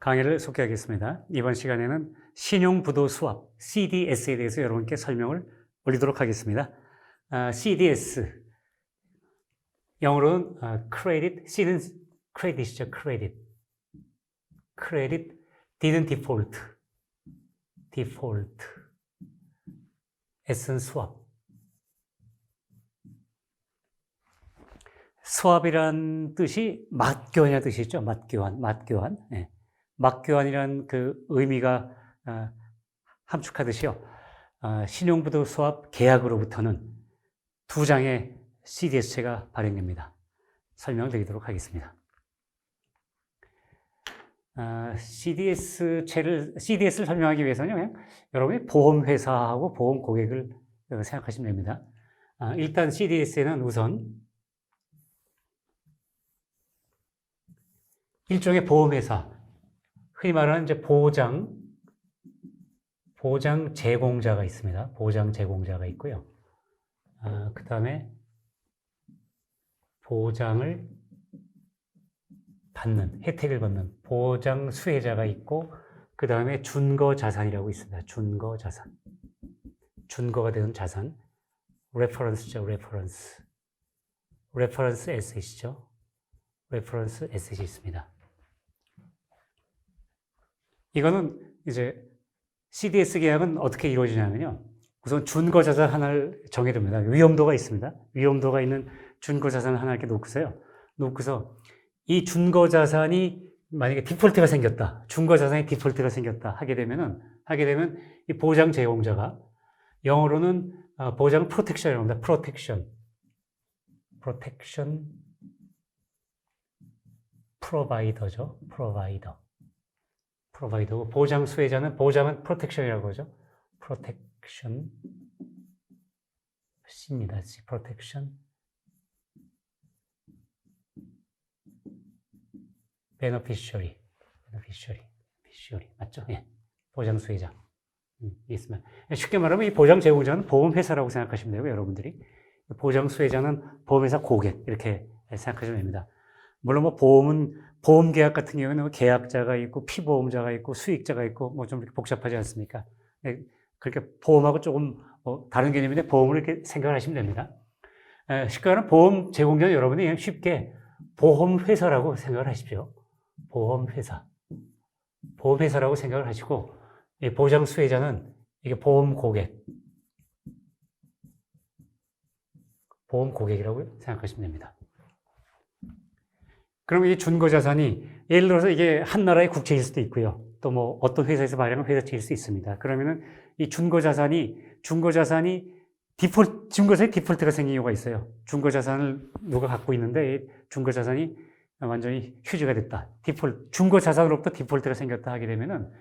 강의를 소개하겠습니다. 이번 시간에는 신용부도 수합 CDS에 대해서 여러분께 설명을 올리도록 하겠습니다. 아, CDS 영어로는 아, Credit, C는 Credit이죠. Credit, Credit D는 Default, Default, S는 수합. 수합이란 뜻이 맞교환이라는 뜻이죠. 맞교환, 맞교환. 예. 맞교환이란 그 의미가 아, 함축하듯이요. 아, 신용부도 수합 계약으로부터는 두 장의 CDS체가 발행됩니다. 설명을 드리도록 하겠습니다. 아, CDS체를, CDS를 설명하기 위해서는 그냥 여러분이 보험회사하고 보험 고객을 어, 생각하시면 됩니다. 아, 일단 CDS에는 우선 일종의 보험회사, 흔히 말하는 이제 보장, 보장 제공자가 있습니다. 보장 제공자가 있고요. 아, 그 다음에 보장을 받는, 혜택을 받는 보장 수혜자가 있고, 그 다음에 준거 자산이라고 있습니다. 준거 자산. 준거가 되는 자산. 레퍼런스죠, 레퍼런스. 레퍼런스 에셋이죠. 레퍼런스 에셋이 있습니다. 이거는 이제 CDS 계약은 어떻게 이루어지냐면요. 우선 준거 자산 하나를 정해둡니다. 위험도가 있습니다. 위험도가 있는 준거 자산 하나 이렇게 놓고서요. 놓고서 이 준거 자산이 만약에 디폴트가 생겼다. 준거 자산이 디폴트가 생겼다. 하게 되면은, 하게 되면 이 보장 제공자가 영어로는 어, 보장 프로텍션이라고 합니다. 프로텍션. 프로텍션 프로바이더죠. 프로바이더. 프로바이더고 보장 수혜자는 보장은 프로텍션이라고 하죠. 프로텍션 C입니다. C 프로텍션 베너피셔리 베너피셔리 피셔리 맞죠? 예. 보장 수혜자 음, 있으면 쉽게 말하면 이 보장 제공자는 보험회사라고 생각하시면 되고 여러분들이 보장 수혜자는 보험회사 고객 이렇게 생각하시면 됩니다. 물론 뭐 보험은 보험 계약 같은 경우에는 뭐 계약자가 있고 피보험자가 있고 수익자가 있고 뭐좀 복잡하지 않습니까? 네, 그렇게 보험하고 조금 뭐 다른 개념인데 보험을 이렇게 생각을 하시면 됩니다. 에, 쉽게 말하면 보험 제공자는 여러분이 쉽게 보험회사라고 생각을 하십시오. 보험회사. 보험회사라고 생각을 하시고 이 보장 수혜자는 이게 보험 고객. 보험 고객이라고 생각하시면 됩니다. 그럼 이 준거 자산이 예를 들어서 이게 한 나라의 국채일 수도 있고요. 또 뭐 어떤 회사에서 발행한 회사채일 수 있습니다. 그러면은 이 준거 자산이 준거 자산이 디폴 준거 자산이 디폴트가 생긴 경우가 있어요. 준거 자산을 누가 갖고 있는데 이 준거 자산이 완전히 휴지가 됐다. 디폴 준거 자산으로부터 디폴트가 생겼다 하게 되면은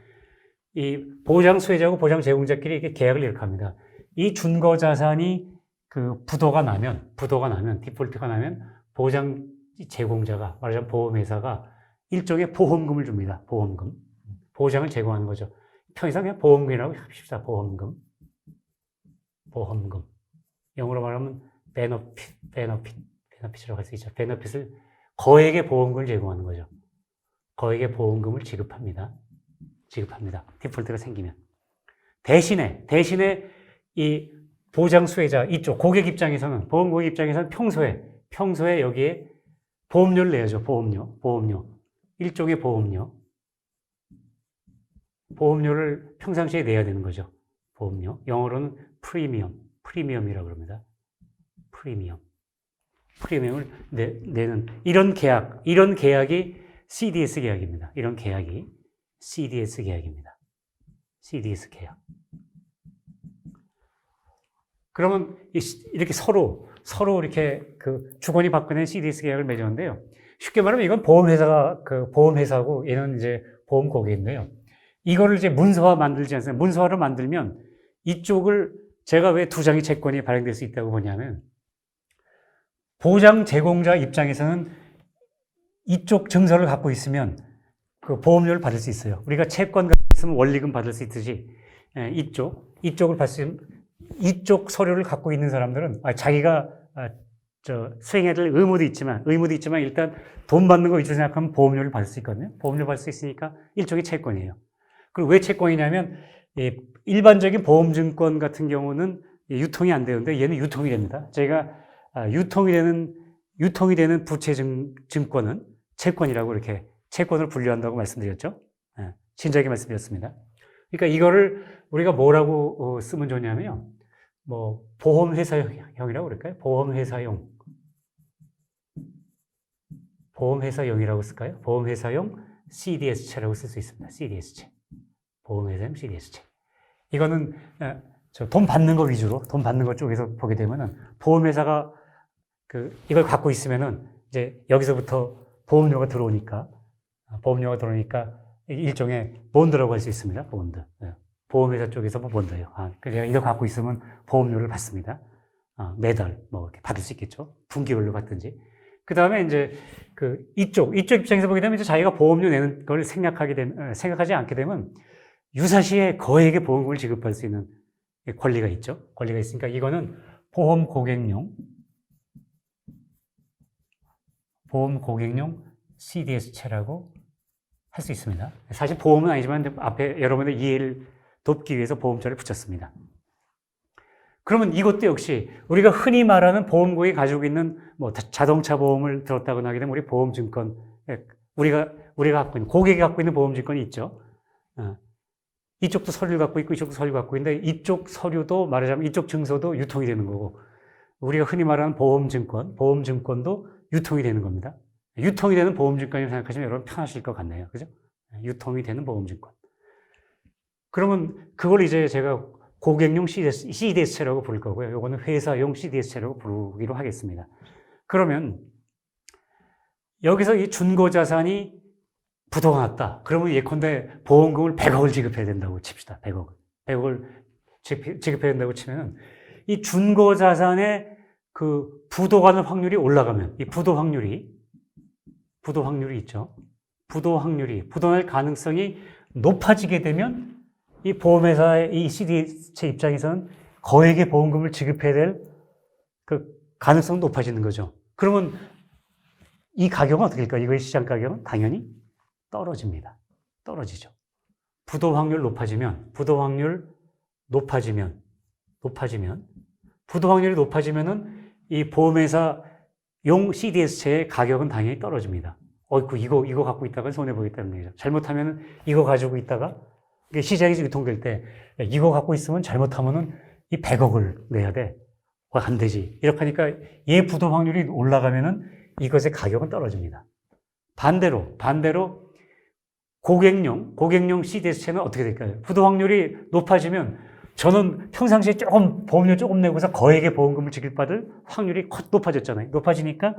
이 보장 수혜자고 보장 제공자끼리 이렇게 계약을 이렇게 합니다. 이 준거 자산이 그 부도가 나면 부도가 나면 디폴트가 나면 보장 제공자가 말하자면 보험회사가 일종의 보험금을 줍니다. 보험금. 보장을 제공하는 거죠. 편의상 그냥 보험금이라고 합시다. 보험금. 보험금. 영어로 말하면 베너핏, 베너핏, 베너핏이라고 할 수 있죠. 베너핏을 거액의 보험금을 제공하는 거죠. 거액의 보험금을 지급합니다. 지급합니다. 디폴트가 생기면. 대신에, 대신에 이 보장 수혜자 이쪽 고객 입장에서는 보험 고객 입장에서는 평소에 평소에 여기에 보험료를 내야죠. 보험료, 보험료. 일종의 보험료. 보험료를 평상시에 내야 되는 거죠. 보험료. 영어로는 프리미엄, 프리미엄이라고 그럽니다. 프리미엄. 프리미엄을 내, 내는 이런 계약, 이런 계약이 CDS 계약입니다. 이런 계약이 CDS 계약입니다. CDS 계약. 그러면 이렇게 서로 서로 이렇게 그 주거니 받거니 CDS 계약을 맺었는데요. 쉽게 말하면 이건 보험회사가 그 보험회사고 얘는 이제 보험 고객인데요. 이거를 이제 문서화 만들지 않습니까? 문서화를 만들면 이쪽을 제가 왜 두 장의 채권이 발행될 수 있다고 보냐면 보장 제공자 입장에서는 이쪽 증서를 갖고 있으면 그 보험료를 받을 수 있어요. 우리가 채권 갖고 있으면 원리금 받을 수 있듯이 예, 이쪽 이쪽을 받으면 이쪽 서류를 갖고 있는 사람들은 아, 자기가 아, 저 수행해야 될 의무도 있지만 의무도 있지만 일단 돈 받는 거 위주로 생각하면 보험료를 받을 수 있거든요. 보험료 받을 수 있으니까 일종의 채권이에요. 그리고 왜 채권이냐면 이 일반적인 보험증권 같은 경우는 이 유통이 안 되는데 얘는 유통이 됩니다. 제가 아, 유통이 되는 유통이 되는 부채 증, 증권은 채권이라고 이렇게 채권을 분류한다고 말씀드렸죠. 예, 친절하게 말씀드렸습니다. 그러니까 이거를 우리가 뭐라고 어, 쓰면 좋냐면요. 뭐 보험회사형이라고 그럴까요? 보험회사용. 보험회사용이라고 쓸까요? 보험회사용 CDS채라고 쓸 수 있습니다. CDS채. 보험회사용 CDS채. 이거는 어, 저돈 받는 거 위주로 돈 받는 것 쪽에서 보게 되면은 보험회사가 그 이걸 갖고 있으면은 이제 여기서부터 보험료가 들어오니까 아, 보험료가 들어오니까 일종의 본드라고 할 수 있습니다. 본드. 예. 보험회사 쪽에서 뭐 본드예요. 아, 그래서 이거 갖고 있으면 보험료를 받습니다. 아, 매달 뭐 이렇게 받을 수 있겠죠. 분기별로 받든지. 그 다음에 이제 그 이쪽 이쪽 입장에서 보게 되면 이제 자기가 보험료 내는 걸 생각하게 되면 어, 생각하지 않게 되면 유사시에 거액의 보험금을 지급할 수 있는 권리가 있죠. 권리가 있으니까 이거는 보험 고객용 보험 고객용 CDS채라고 할 수 있습니다. 사실 보험은 아니지만 앞에 여러분의 이해를 돕기 위해서 보험자를 붙였습니다. 그러면 이것도 역시 우리가 흔히 말하는 보험국이 가지고 있는 뭐 자- 자동차 보험을 들었다거나 하게 되면 우리 보험증권 예, 우리가 우리가 갖고 있는 고객이 갖고 있는 보험증권이 있죠. 어. 이쪽도 서류를 갖고 있고 이쪽도 서류 갖고 있는데 이쪽 서류도 말하자면 이쪽 증서도 유통이 되는 거고 우리가 흔히 말하는 보험증권, 보험증권도 유통이 되는 겁니다. 유통이 되는 보험증권이라고 생각하시면 여러분 편하실 것 같네요. 그죠? 유통이 되는 보험증권. 그러면 그걸 이제 제가 고객용 CDS, CDS채라고 부를 거고요. 이거는 회사용 CDS채라고 부르기로 하겠습니다. 그러면 여기서 이 준거 자산이 부도가 났다. 그러면 예컨대 보험금을 100억을 지급해야 된다고 칩시다. 100억. 100억을 지급해야 된다고 치면 이 준거 자산의 그 부도 가는 확률이 올라가면 이 부도 확률이 부도 확률이 있죠. 부도 확률이 부도날 가능성이 높아지게 되면 이 보험회사의 이 CD체 입장에서는 거액의 보험금을 지급해야 될 그 가능성이 높아지는 거죠. 그러면 이 가격은 어떻게 될까요? 이거의 시장 가격은 당연히 떨어집니다. 떨어지죠. 부도 확률 높아지면, 부도 확률 높아지면, 높아지면, 부도 확률이 높아지면은 이 보험회사 용 CDS채의 가격은 당연히 떨어집니다. 어이구, 이거, 이거 갖고 있다가 손해보겠다는 얘기죠. 잘못하면은 이거 가지고 있다가 시장에서 유통될 때 야, 이거 갖고 있으면 잘못하면은 이 100억을 내야 돼. 어, 안 되지. 이렇게 하니까 얘 부도 확률이 올라가면은 이것의 가격은 떨어집니다. 반대로, 반대로 고객용, 고객용 CDS채는 어떻게 될까요? 부도 확률이 높아지면 저는 평상시에 조금 보험료 조금 내고서 거액의 보험금을 지급받을 확률이 컷 높아졌잖아요. 높아지니까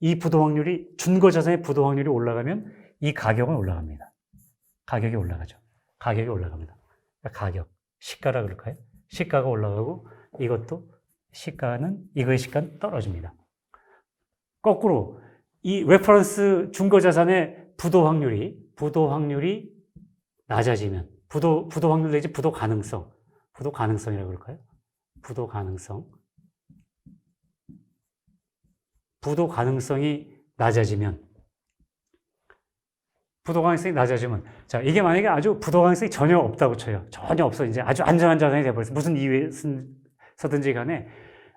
이 부도 확률이 준거 자산의 부도 확률이 올라가면 이 가격은 올라갑니다. 가격이 올라가죠. 가격이 올라갑니다. 가격, 시가라 그럴까요? 시가가 올라가고 이것도 시가는 이거의 시가는 떨어집니다. 거꾸로 이 레퍼런스 준거자산의 부도 확률이 부도 확률이 낮아지면 부도 부도 확률 내지 부도 가능성 부도 가능성이라고 그럴까요? 부도 가능성 부도 가능성이 낮아지면 부도 가능성이 낮아지면 자 이게 만약에 아주 부도 가능성이 전혀 없다고 쳐요 전혀 없어 이제 아주 안전한 자산이 돼버렸어 무슨 이유에서든지 간에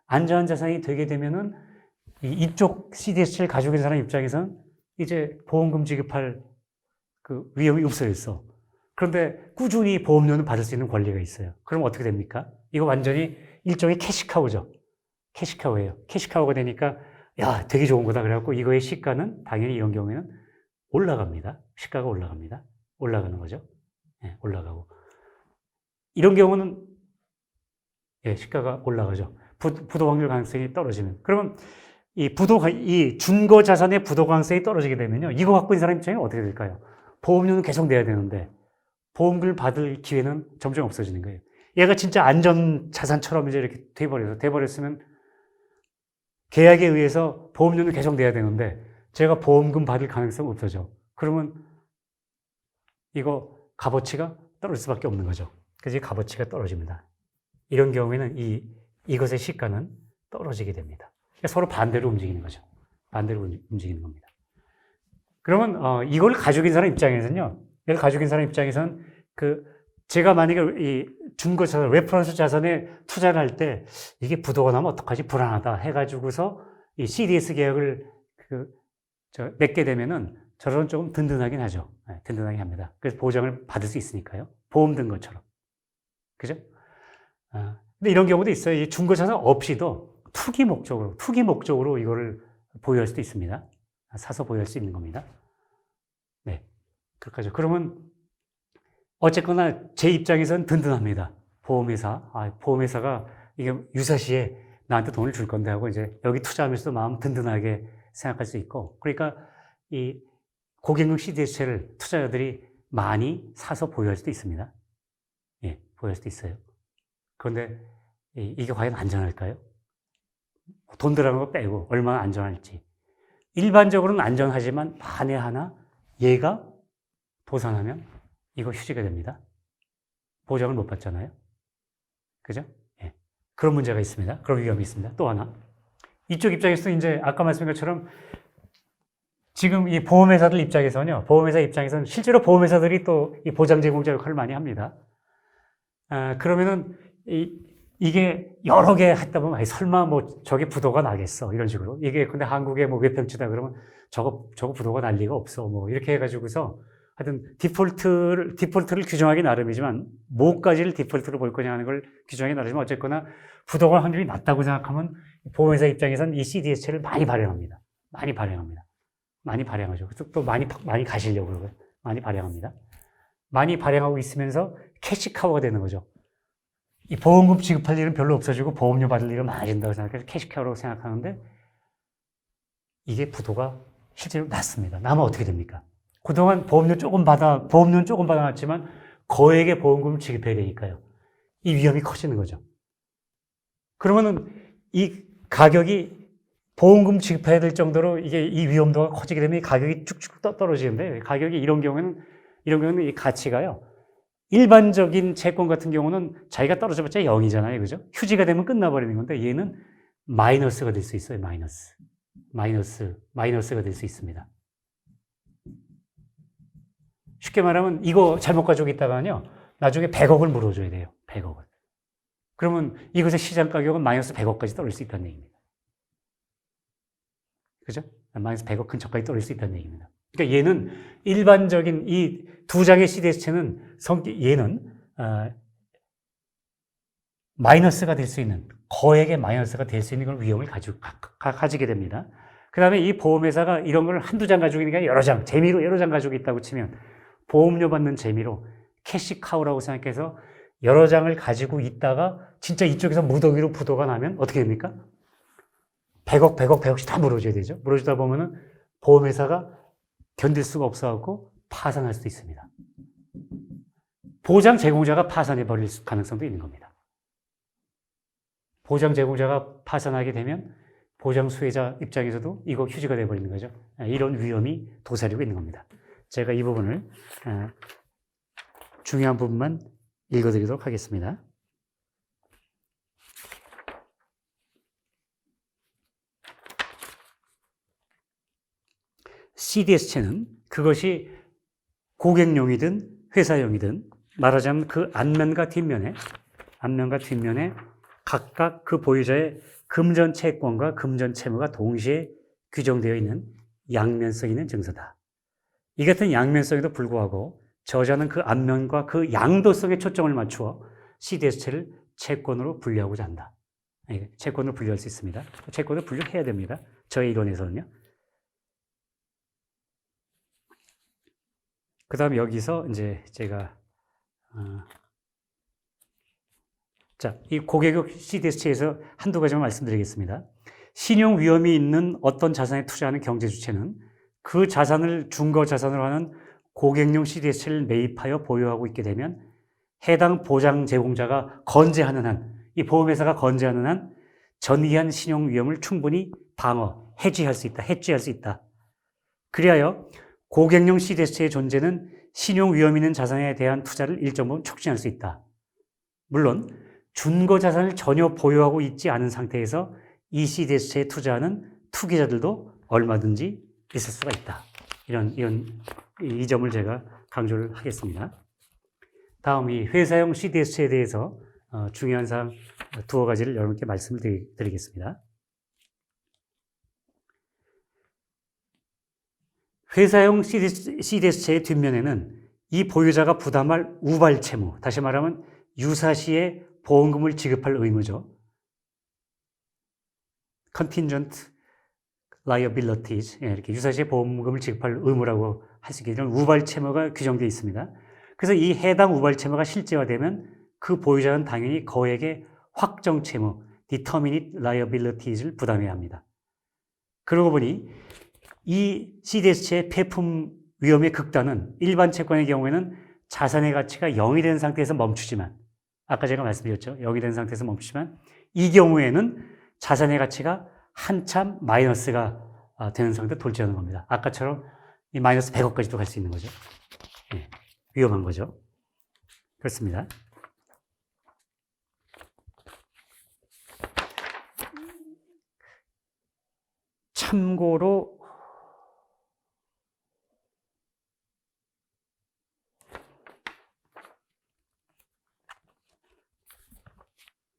안전한 자산이 되게 되면은 이- 이쪽 CDS를 가지고 있는 사람 입장에서는 이제 보험금 지급할 그 위험이 없어졌어. 그런데 꾸준히 보험료는 받을 수 있는 권리가 있어요. 그럼 어떻게 됩니까? 이거 완전히 일종의 캐시카우죠. 캐시카우예요. 캐시카우가 되니까 야 되게 좋은 거다 그래갖고 이거의 시가는 당연히 이런 경우에는 올라갑니다. 시가가 올라갑니다. 올라가는 거죠. 예, 올라가고 이런 경우는 예, 시가가 올라가죠. 부, 부도 확률 가능성이 떨어지면 그러면 이 부도 가- 이 준거 자산의 부도 가능성이 떨어지게 되면요. 이거 갖고 있는 사람 입장에 어떻게 될까요? 보험료는 계속 내야 되는데 보험금을 받을 기회는 점점 없어지는 거예요. 얘가 진짜 안전 자산처럼 이제 이렇게 돼버려서 돼버렸으면 계약에 의해서 보험료는 계속 내야 되는데 제가 보험금 받을 가능성 없어져. 그러면 이거 값어치가 떨어질 수밖에 없는 거죠. 그래서 이 값어치가 떨어집니다. 이런 경우에는 이 이것의 시가는 떨어지게 됩니다. 서로 반대로 움직이는 거죠. 반대로 움- 움직이는 겁니다. 그러면 어, 이걸 있는 사람 입장에서는요. 이걸 있는 사람 입장에서는 그 제가 만약에 이 중고 자산, 레퍼런스 자산에 투자를 할 때 이게 부도가 나면 어떡하지 불안하다 해가지고서 이 CDS 계약을 그 저 맺게 되면은 저런 조금 든든하긴 하죠. 네, 든든하게 합니다. 그래서 보장을 받을 수 있으니까요. 보험 든 것처럼. 그죠? 아, 근데 이런 경우도 있어요. 이 중고 자산 없이도 투기 목적으로, 투기 목적으로 이거를 보유할 수도 있습니다. 사서 보유할 수 있는 겁니다. 네. 그렇죠. 그러면 어쨌거나 제 입장에서는 든든합니다. 보험회사. 아, 보험회사가 이게 유사시에 나한테 돈을 줄 건데 하고 이제 여기 투자하면서도 마음 든든하게 생각할 수 있고. 그러니까 이 고객용 CDS를 투자자들이 많이 사서 보유할 수도 있습니다. 예, 보유할 수도 있어요. 그런데 이- 이게 과연 안전할까요? 돈 들어간 거 빼고 얼마나 안전할지. 일반적으로는 안전하지만 만에 하나 얘가 도산하면 이거 휴지가 됩니다. 보장을 못 받잖아요. 그죠? 예. 그런 문제가 있습니다. 그런 위험이 있습니다. 또 하나. 이쪽 입장에서 이제 아까 말씀드린 것처럼 지금 이 보험회사들 입장에서는요, 보험회사 입장에서는 실제로 보험회사들이 또 이 보장 제공자 역할을 많이 합니다. 아, 그러면은 이, 이게 여러 개 했다 보면 설마 뭐 저게 부도가 나겠어? 이런 식으로. 이게 근데 한국에 뭐 외평치다 그러면 저거 저거 부도가 날 리가 없어. 뭐 이렇게 해가지고서 하여튼 디폴트를 디폴트를 규정하기 나름이지만 뭐까지를 디폴트로 볼 거냐 하는 걸 규정하기 나름이지만 어쨌거나 부도가 확률이 낮다고 생각하면 보험회사 입장에서는 이 CDS를 많이 발행합니다. 많이 발행합니다. 많이 발행하죠. 그래서 또 많이 파- 많이 가시려고 그러고요. 많이 발행합니다. 많이 발행하고 있으면서 캐시카우가 되는 거죠. 이 보험금 지급할 일은 별로 없어지고 보험료 받을 일은 많아진다고 생각해서 캐시카우라고 생각하는데 이게 부도가 실제로 낮습니다. 나면 어떻게 됩니까? 그동안 보험료 조금 받아, 보험료는 조금 받아놨지만 거액의 보험금을 지급해야 되니까요. 이 위험이 커지는 거죠. 그러면은 이 가격이 보험금 지급해야 될 정도로 이게 이 위험도가 커지게 되면 이 가격이 쭉쭉 떠- 떨어지는데 가격이 이런 경우에는 이런 경우는 이 가치가요. 일반적인 채권 같은 경우는 자기가 떨어져봤자 0이잖아요. 그죠? 휴지가 되면 끝나버리는 건데 얘는 마이너스가 될 수 있어요. 마이너스. 마이너스, 마이너스가 될 수 있습니다. 쉽게 말하면 이거 잘못 가지고 있다가요. 나중에 100억을 물어줘야 돼요. 100억을. 그러면 이것의 시장 가격은 마이너스 100억까지 떨어질 수 있다는 얘기입니다. 그죠? 마이너스 100억 근처까지 떨어질 수 있다는 얘기입니다. 그러니까 얘는 일반적인 이 두 장의 CDS체는 성격, 얘는, 아, 마이너스가 될 수 있는, 거액의 마이너스가 될 수 있는 그런 위험을 가지고, 가, 가, 가지게 됩니다. 그 다음에 이 보험회사가 이런 걸 한두 장 가지고 있는 게 여러 장, 재미로 여러 장 가지고 있다고 치면 보험료 받는 재미로 캐시카우라고 생각해서 여러 장을 가지고 있다가 진짜 이쪽에서 무더기로 부도가 나면 어떻게 됩니까? 100억, 100억, 100억씩 다 물어줘야 되죠. 물어주다 보면은 보험회사가 견딜 수가 없어갖고 파산할 수도 있습니다. 보장 제공자가 파산해 버릴 수- 가능성도 있는 겁니다. 보장 제공자가 파산하게 되면 보장 수혜자 입장에서도 이거 휴지가 돼버리는 거죠. 아, 이런 위험이 도사리고 있는 겁니다. 제가 이 부분을 아, 중요한 부분만 읽어드리도록 하겠습니다. CDS체는 그것이 고객용이든 회사용이든 말하자면 그 앞면과 뒷면에 앞면과 뒷면에 각각 그 보유자의 금전 채권과 금전 채무가 동시에 규정되어 있는 양면성 있는 증서다. 이 같은 양면성에도 불구하고 저자는 그 앞면과 그 양도성에 초점을 맞추어 CDS체를 채권으로 분류하고자 한다. 예, 채권으로 분류할 수 있습니다. 채권을 분류해야 됩니다. 저의 이론에서는요. 그 다음에 여기서 이제 제가, 어, 자, 이 고객용 CDS체에서 한두 가지만 말씀드리겠습니다. 신용 위험이 있는 어떤 자산에 투자하는 경제 주체는 그 자산을 중거 자산으로 하는 고객용 CDS체를 매입하여 보유하고 있게 되면 해당 보장 제공자가 건재하는 한, 이 보험회사가 건재하는 한 전이한 신용 위험을 충분히 방어, 해지할 수 있다, 해지할 수 있다. 그리하여 고객용 CDS의 존재는 신용 위험 있는 자산에 대한 투자를 일정 부분 촉진할 수 있다. 물론 준거 자산을 전혀 보유하고 있지 않은 상태에서 이 CDS체에 투자하는 투기자들도 얼마든지 있을 수가 있다. 이런, 이런, 이 점을 제가 강조를 하겠습니다. 다음 이 회사용 CDS체에 대해서 어, 중요한 사항 두어 가지를 여러분께 말씀을 드리, 드리겠습니다. 회사용 CDS체의 뒷면에는 이 보유자가 부담할 우발 채무, 다시 말하면 유사시에 보험금을 지급할 의무죠. contingent liabilities, 예, 이렇게 유사시에 보험금을 지급할 의무라고 할 수 있게 이런 우발 채무가 규정되어 있습니다. 그래서 이 해당 우발 채무가 실제화되면 그 보유자는 당연히 거액의 확정 채무, determinate liabilities를 부담해야 합니다. 그러고 보니 이 CDS체의 폐품 위험의 극단은 일반 채권의 경우에는 자산의 가치가 0이 된 상태에서 멈추지만 아까 제가 말씀드렸죠. 0이 된 상태에서 멈추지만 이 경우에는 자산의 가치가 한참 마이너스가 아, 되는 상태 돌진하는 겁니다. 아까처럼 이 마이너스 100억까지도 갈 수 있는 거죠. 예, 위험한 거죠. 그렇습니다. 참고로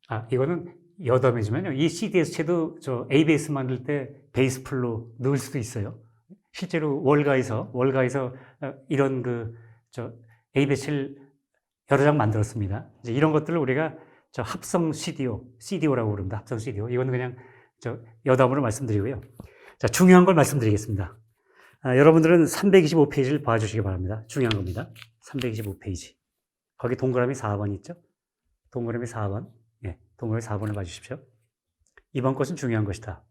아, 이거는 여담이지만요. 이 CDS체도 저 ABS 만들 때 베이스 풀로 넣을 수도 있어요. 실제로 월가에서, 월가에서 어, 이런 그, 저 ABS를 여러 장 만들었습니다. 이제 이런 것들을 우리가 저 합성 CDO, CDO라고 부릅니다. 합성 CDO. 이거는 그냥 저 여담으로 말씀드리고요. 자, 중요한 걸 말씀드리겠습니다. 아, 여러분들은 325페이지를 봐주시기 바랍니다. 중요한 겁니다. 325페이지. 거기 동그라미 4번 있죠? 동그라미 4번. 예, 동그라미 4번을 봐주십시오. 이번 것은 중요한 것이다.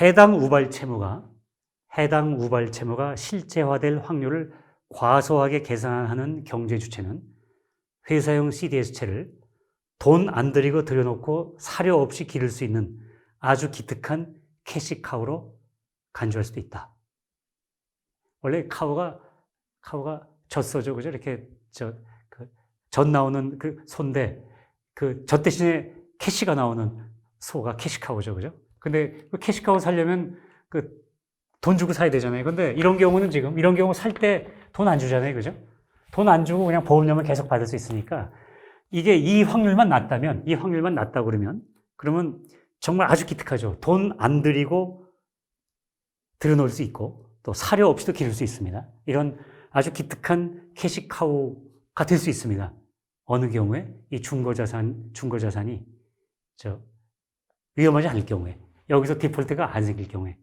해당 우발 채무가 해당 우발 채무가 실제화될 확률을 과소하게 계산하는 경제 주체는 회사용 CDS체를 돈 안 들이고 들여놓고 사료 없이 기를 수 있는 아주 기특한 캐시카우로 간주할 수도 있다. 원래 카우가 카우가 젖소죠, 그죠? 이렇게 저 그 젖 나오는 그 소인데 그 젖 대신에 캐시가 나오는 소가 캐시카우죠, 그죠? 근데 그 캐시카우 살려면 그 돈 주고 사야 되잖아요. 근데 이런 경우는 지금 이런 경우 살 때 돈 안 주잖아요, 그죠? 돈 안 주고 그냥 보험료만 계속 받을 수 있으니까 이게 이 확률만 낮다면 이 확률만 낮다 그러면 그러면 정말 아주 기특하죠. 돈 안 들이고 들여놓을 수 있고 또 사료 없이도 기를 수 있습니다. 이런 아주 기특한 캐시카우가 될 수 있습니다. 어느 경우에 이 중고자산 중고자산이 저 위험하지 않을 경우에 여기서 디폴트가 안 생길 경우에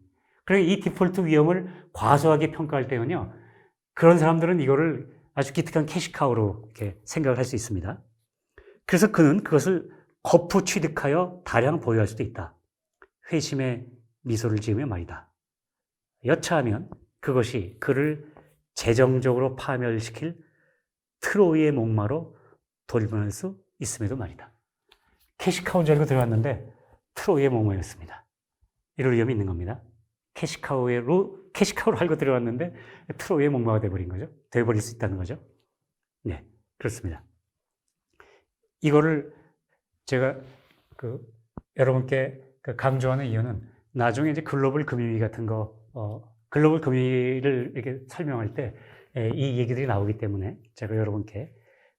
그리고 이 디폴트 위험을 과소하게 평가할 때는요 그런 사람들은 이거를 아주 기특한 캐시카우로 이렇게 생각을 할 수 있습니다. 그래서 그는 그것을 거푸 취득하여 다량 보유할 수도 있다. 회심의 미소를 지으며 말이다. 여차하면 그것이 그를 재정적으로 파멸시킬 트로이의 목마로 돌변할 수 있음에도 말이다. 캐시카우인 줄 알고 들어왔는데 트로이의 목마였습니다. 이럴 위험이 있는 겁니다. 캐시카우로, 캐시카우로 알고 들어왔는데 트로이의 목마가 돼버린 거죠. 돼버릴 수 있다는 거죠. 네, 그렇습니다. 이거를 제가 그 여러분께 그 강조하는 이유는 나중에 이제 글로벌 금융위 같은 거, 어, 글로벌 금융위를 이렇게 설명할 때 이 얘기들이 나오기 때문에 제가 여러분께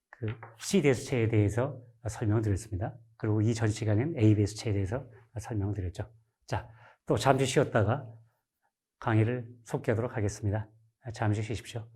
그 CDS체에 대해서 설명을 드렸습니다. 그리고 이 전 시간에는 ABS체에 대해서 설명을 드렸죠. 자, 또 잠시 쉬었다가 강의를 속개하도록 하겠습니다. 잠시 쉬십시오.